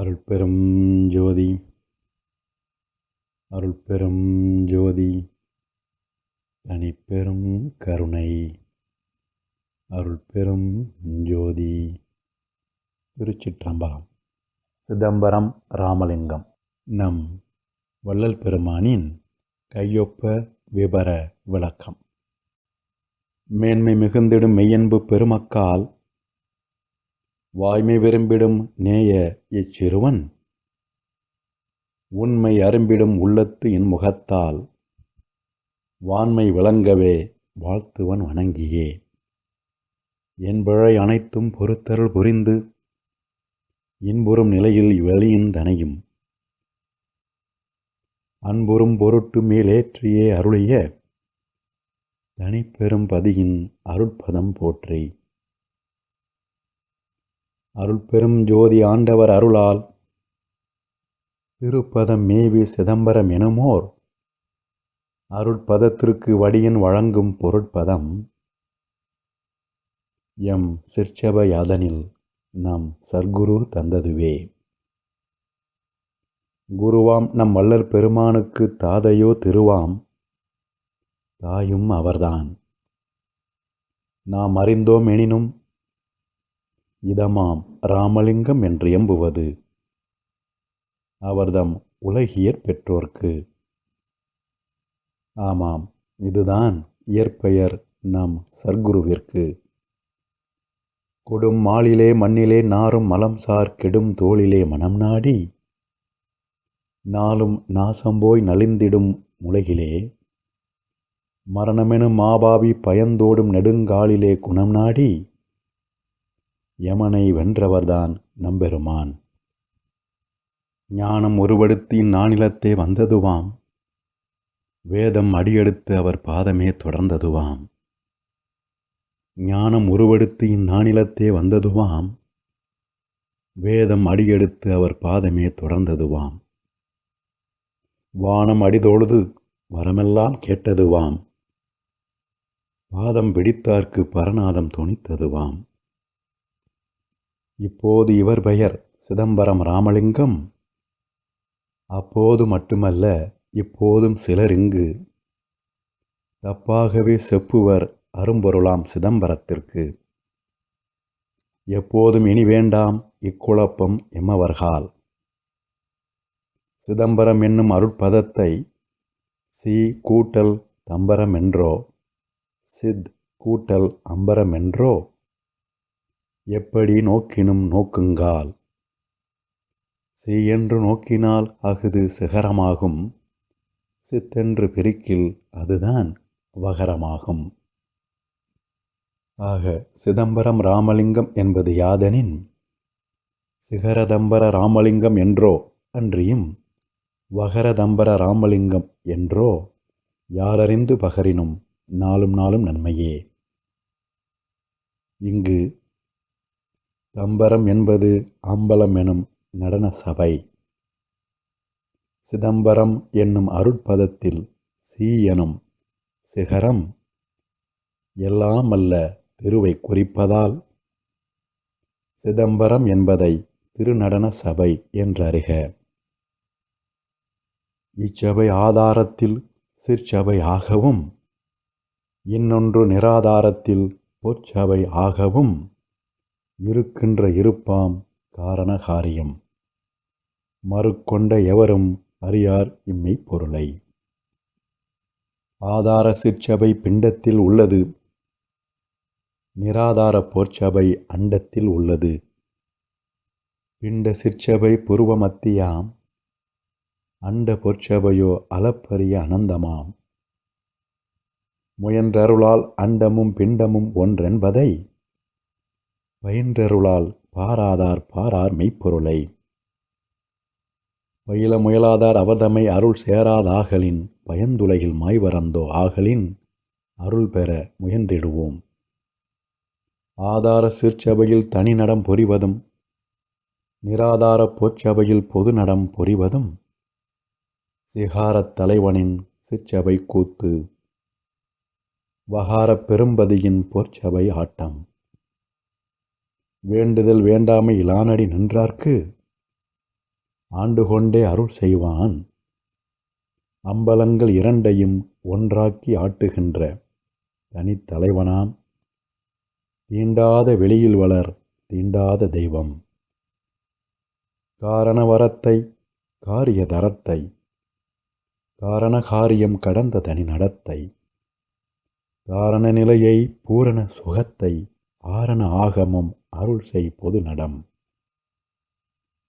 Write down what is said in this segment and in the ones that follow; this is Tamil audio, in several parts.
அருட்பெரும் ஜோதி அருட்பெரும் ஜோதி தனிப்பெரும் கருணை. அருட்பெரும் ஜோதி திருச்சிற்றம்பலம். சிதம்பரம் ராமலிங்கம். நம் வள்ளல் பெருமானின் கையொப்ப விபர விளக்கம். மேன்மை மிகுந்திடும் மெய்யன்பு பெருமக்கால் வாய்மை விரும்பிடும் நேய இச்சிறுவன். உண்மை அரும்பிடும் உள்ளத்து என் முகத்தால் வான்மை விளங்கவே வாழ்த்துவன் வணங்கியே. என் பிழை அனைத்தும் பொறுத்தருள் புரிந்து இன்புறும் நிலையில் வெளியின் தனையும். அன்புறும் பொருட்டு மேலேற்றியே அருளிய தனிப்பெரும் பதியின் அருட்பதம் போற்றி அருள் பெரும் ஜோதி ஆண்டவர் அருளால் திருப்பதம் மேவி சிதம்பரம் எனுமோர். அருட்பதத்திற்கு வடியன் வழங்கும் பொருட்பதம் எம் சிற்சபை அதனில் நம் சர்க்குரு தந்ததுவே. குருவாம் நம் வள்ளல் பெருமானுக்கு தாதையோ திருவாம் தாயும் அவர்தான். நாம் அறிந்தோம் எனினும் இதமாம் ராமலிங்கம் என்று எம்புவது. அவர்தம் உலகியற் பெற்றோர்க்கு. ஆமாம் இதுதான் இயற்பெயர் நம் சர்க்குருவிற்கு. கொடும் மாலிலே மண்ணிலே நாரும் மலம் சார் கெடும் தோளிலே மனம் நாடி நாளும் நாசம்போய் நலிந்திடும் முலகிலே மரணமெனும் மாபாவி பயந்தோடும் நெடுங்காலிலே குணம் நாடி யமனை வென்றவர்தான் நம்பெருமான். ஞானம் ஒருவடுத்து நானிலத்தே வந்ததுவாம். வேதம் அடியெடுத்து அவர் பாதமே தொடர்ந்ததுவாம். ஞானம் உருவெடுத்து இந்நானிலத்தே வந்ததுவாம். வேதம் அடியெடுத்து அவர் பாதமே தொடர்ந்ததுவாம். வானம் அடிதொழுது வரமெல்லாம் கேட்டதுவாம். பாதம் பிடித்தார்க்கு பரநாதம் துணித்ததுவாம் இப்போது இவர் பெயர் சிதம்பரம் ராமலிங்கம். அப்போது மட்டுமல்ல இப்போதும் சிலர் இங்கு. தப்பாகவே செப்புவர் அரும்பொருளாம் சிதம்பரத்திற்கு. எப்போதும் இனி வேண்டாம் இக்குழப்பம் எம்மவர்கால் சிதம்பரம் என்னும் அருட்பதத்தை சி. கூட்டல் தம்பரம் என்றோ சித். கூட்டல் அம்பரம் என்றோ எப்படி நோக்கினும் நோக்குங்கால்? சி என்று நோக்கினால் அஃது சிகரமாகும் சித்தென்று பிரிக்கில் அதுதான் வகரமாகும் ஆக சிதம்பரம் ராமலிங்கம் என்பது யாதெனின்? சிகரதம்பர ராமலிங்கம் என்றோ அன்றியும் வகரதம்பர ராமலிங்கம் என்றோ யாரறிந்து பகரினும் நாளும் நாளும் நன்மையே. இங்கு கம்பரம் என்பது அம்பலம் எனும் நடன சபை. சிதம்பரம் என்னும் அருட்பதத்தில் சி எனும் சிகரம் எல்லாம் அல்ல திருவை குறிப்பதால் சிதம்பரம் என்பதை திருநடன சபை என்றறிக. இச்சபை ஆதாரத்தில் சிற்சபை ஆகவும் இன்னொன்று நிராதாரத்தில் பொற்சபை ஆகவும் இருக்கின்ற இருப்பாம் காரண காரியம் மறுக்கொண்ட எவரும் அறியார் இம்மை பொருளை ஆதார சிற்சபை பிண்டத்தில் உள்ளது. நிராதார போர்ச்சபை அண்டத்தில் உள்ளது. பிண்ட சிற்சபை புருவமத்தியாம் அண்ட பொற்சபையோ அளப்பரிய அனந்தமாம். முயன்றருளால் அண்டமும் பிண்டமும் ஒன்றென்பதை பயின்றருளால் பாராதார் பாரார் மெய்ப்பொருளை. பயில முயலாதார் அவதமை அருள் சேராதாகலின் பயந்துலகில் மாய்வரந்தோ ஆகலின் அருள் பெற முயன்றிடுவோம். ஆதார சிற்சபையில் தனி நடம் பொறிவதும் நிராதார பொற்சபையில் பொது நடம் பொறிவதும் சிகாரத் தலைவனின் சிற்சபை கூத்து வகாரப் பெரும்பதியின் பொற்சபை ஆட்டம். வேண்டுதல் வேண்டாமை இலானடி நின்றார்க்கு? ஆண்டு கொண்டே அருள் செய்வான். அம்பலங்கள் இரண்டையும் ஒன்றாக்கி ஆட்டுகின்ற தனித்தலைவனாம் தீண்டாத வெளியில் வளர் தீண்டாத தெய்வம். காரண வரத்தை காரிய தரத்தை. காரண காரியம் கடந்த தனி நடத்தை. காரண நிலையை பூரண சுகத்தை ஆரண ஆகமம் அருள் செய் பொது நடம்.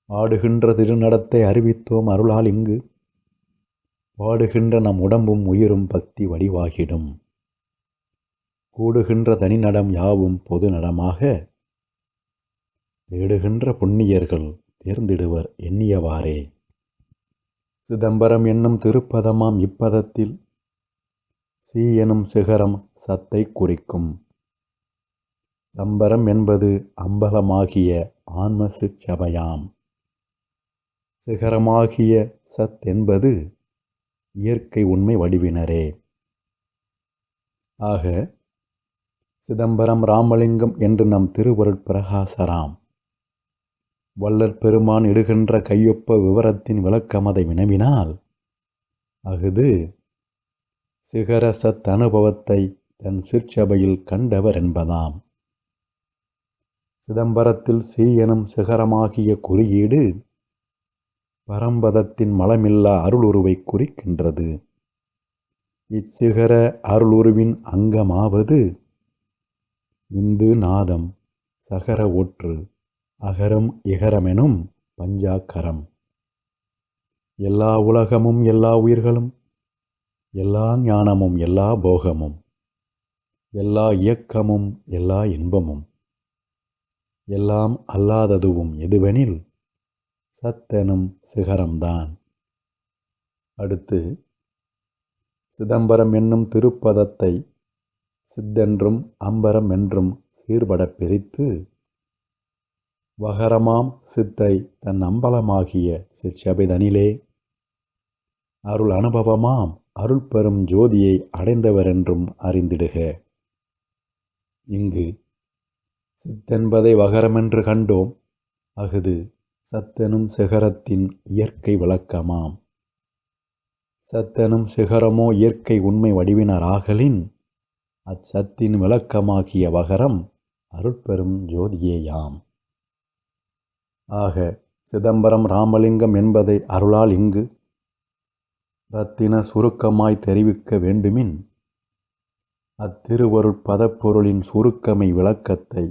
ஆடுகின்ற திருநடத்தை அறிவித்தோம் அருளால் இங்கு. பாடுகின்ற நம் உடம்பும் உயிரும் பக்தி வடிவாகிடும். கூடுகின்ற தனிநடம் யாவும் பொது நடமாக. தேடுகின்ற புண்ணியர்கள் தேர்ந்திடுவர் எண்ணியவாறே. சிதம்பரம் என்னும் திருப்பதமாம் இப்பதத்தில். சீ எனும் சிகரம் சத்தை குறிக்கும். தம்பரம் என்பது அம்பலமாகிய ஆன்ம சிற்சபையாம். சிகரமாகிய சத் என்பது இயற்கை உண்மை வடிவினரே. ஆக சிதம்பரம் ராமலிங்கம் என்று நம் திருவருள் பிரகாசராம். வள்ளற் பெருமான் இடுகின்ற கையொப்ப விவரத்தின் விளக்கமதை வினவினால் அஃது சிகர சத் அனுபவத்தை தன் சிற்சபையில் கண்டவர் என்பதாம். சிதம்பரத்தில் சி எனும் சிகரமாகிய குறியீடு பரம்பதத்தின் மலமில்லா அருளுருவை குறிக்கின்றது. இச்சிகர அருளுருவின் அங்கமாவது விந்து நாதம் சகர ஒற்று அகரம் இகரமெனும் பஞ்சாக்கரம். எல்லா உலகமும் எல்லா உயிர்களும் எல்லா ஞானமும் எல்லா போகமும் எல்லா இயக்கமும் எல்லா இன்பமும். எல்லாம் அல்லாததுவும் எதுவெனில் சத்தெனும் சிகரம்தான். அடுத்து சிதம்பரம் என்னும் திருப்பதத்தை சித்தென்றும் அம்பரம் என்றும் சீர்படப் பிரித்து வகரமாம் சித்தை தன் அம்பலமாகிய சிற்சபிதனிலே அருள் அனுபவமாம் அருள் பெறும் ஜோதியை அடைந்தவரென்றும் அறிந்திடுக. இங்கு சித்தென்பதை வகரமென்று கண்டோம் அஃது சத்தெனும் சிகரத்தின் இயற்கை விளக்கமாம். சத்தெனும் சிகரமோ இயற்கை உண்மை வடிவினராகலின் அச்சத்தின் விளக்கமாகிய வகரம் அருட்பெரும் ஜோதியேயாம். ஆக சிதம்பரம் ராமலிங்கம் என்பதை அருளால் இங்கு ரத்தின சுருக்கமாய் தெரிவிக்க வேண்டுமின் அத்திருவருட்பதப்பொருளின் சுருக்கமை விளக்கத்தை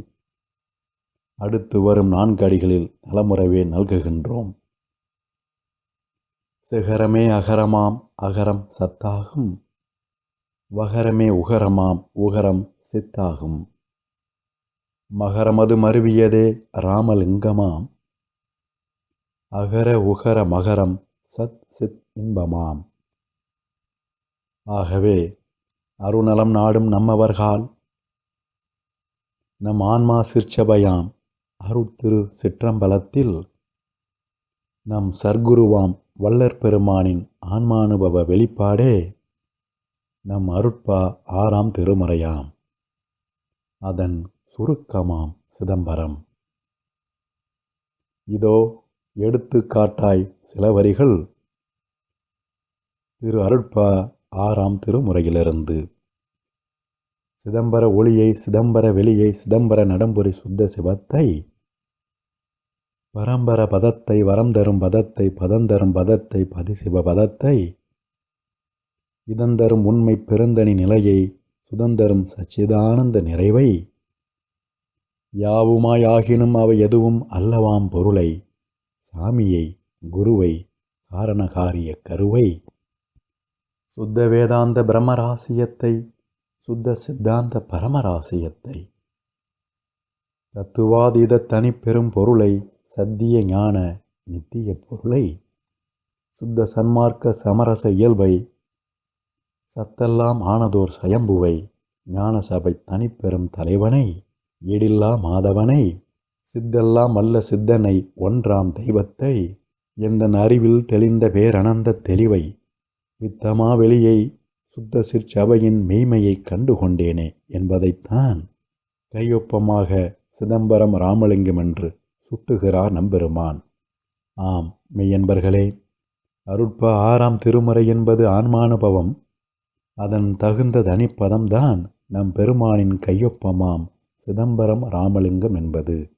அடுத்து வரும் நான்கு அடிகளில் நலமுறவே நல்குகின்றோம். சிகரமே அகரமாம் அகரம் சத்தாகும். வகரமே உகரமாம் உகரம் சித்தாகும். மகரமது மருவியதே ராமலிங்கமாம். அகர உகர மகரம் சத் சித் இன்பமாம். ஆகவே அருணலம் நாடும் நம்மவர்கால் நம் ஆன்மா சிற்சபையாம். அருட்திரு சிற்றம்பலத்தில் நம் சர்க்குருவாம் வள்ளற் பெருமானின் ஆன்மானுபவ வெளிப்பாடே நம் அருட்பா ஆறாம் திருமறையாம். அதன் சுருக்கமாம் சிதம்பரம். இதோ எடுத்துக்காட்டாய் சில வரிகள் திரு அருட்பா ஆறாம் திருமுறையிலிருந்து. சிதம்பர ஒளியை சிதம்பர வெளியை சிதம்பர நடம்புரி சுத்த சிவத்தை பரம்பர பதத்தை வரம் தரும் பதத்தை பதந்தரும் பதத்தை பதிசிவ பதத்தை. இதந்தரும் உண்மை பெருந்தனி நிலையை சுதந்தரும் சச்சிதானந்த நிறைவை. யாவுமாயாகினும் அவை எதுவும் அல்லவாம் பொருளை சாமியை குருவை காரணகாரிய கருவை. சுத்த வேதாந்த பிரம்மராசியத்தை சுத்த சித்தாந்த பரமராசியத்தை. தத்துவாதீத தனிப்பெரும் பொருளை சத்திய ஞான நித்திய பொருளை சுத்த சன்மார்க்க சமரச இயல்பை சத்தெல்லாம் ஆனதோர் சயம்புவை ஞான சபை தனிப்பெரும் தலைவனை எடில்லா மாதவனை சித்தெல்லாம் அல்ல சித்தனை ஒன்றாம் தெய்வத்தை எந்த அறிவில் தெளிந்த பேரனந்த தெளிவை வித்தமா வெளியை சுத்த சிற்சபையின் மெய்மையை கண்டு கொண்டேனே என்பதைத்தான் கையொப்பமாக சிதம்பரம் ராமலிங்கம் என்று சுட்டுகிறார் நம்பெருமான். ஆம் மெய்யன்பர்களே அருட்ப ஆறாம் திருமுறை என்பது ஆன்மானுபவம். அதன் தகுந்த தனிப்பதம்தான் நம் பெருமானின் கையொப்பமாம் சிதம்பரம் ராமலிங்கம் என்பது.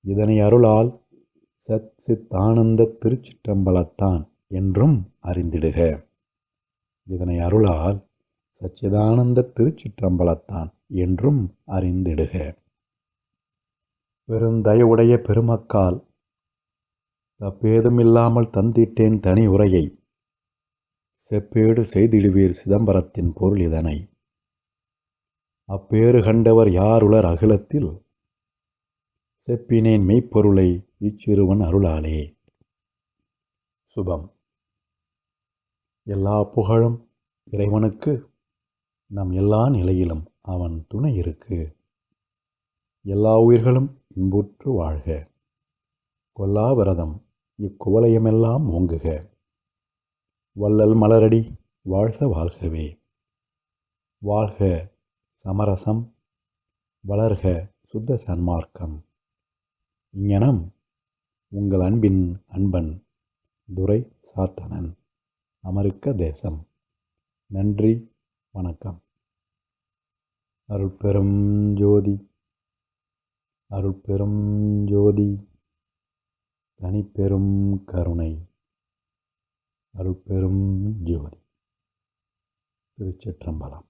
இதனை அருளால் சத் சித் ஆனந்த திருச்சிற்றம்பலத்தான் என்றும் அறிந்திடுக. இதனை அருளால் சச்சிதானந்த திருச்சிற்றம்பலத்தான் என்றும் அறிந்திடுக. பெருந்தயவுடைய பெருமக்கால். தப்பேதுமில்லாமல் தந்திட்டேன் தனி உரையை. செப்பேடு செய்திடுவீர் சிதம்பரத்தின் பொருள் இதனை. அப்பேறு கண்டவர் யாருளர் அகிலத்தில்? செப்பினேன் மெய்ப்பொருளை இச்சிறுவன் அருளாலே. சுபம். எல்லா புகழும் இறைவனுக்கு நம் எல்லா நிலையிலும் அவன் துணை இருக்கு. எல்லா உயிர்களும் இன்புற்று வாழ்க. கொல்லாவிரதம் இக்குவலயமெல்லாம் ஓங்குக. வள்ளல் மலரடி வாழ்க வாழ்கவே. வாழ்க சமரசம் வளர்க சுத்த சன்மார்க்கம். இங்ஙனம் உங்கள் அன்பின் அன்பன் துரை சாத்தனன் அமெரிக்க தேசம். நன்றி வணக்கம். அருட்பெரும் ஜோதி. அருட்பெரும் ஜோதி தனிப்பெரும் கருணை. அருட்பெரும் ஜோதி திருச்சிற்றம்பலம்.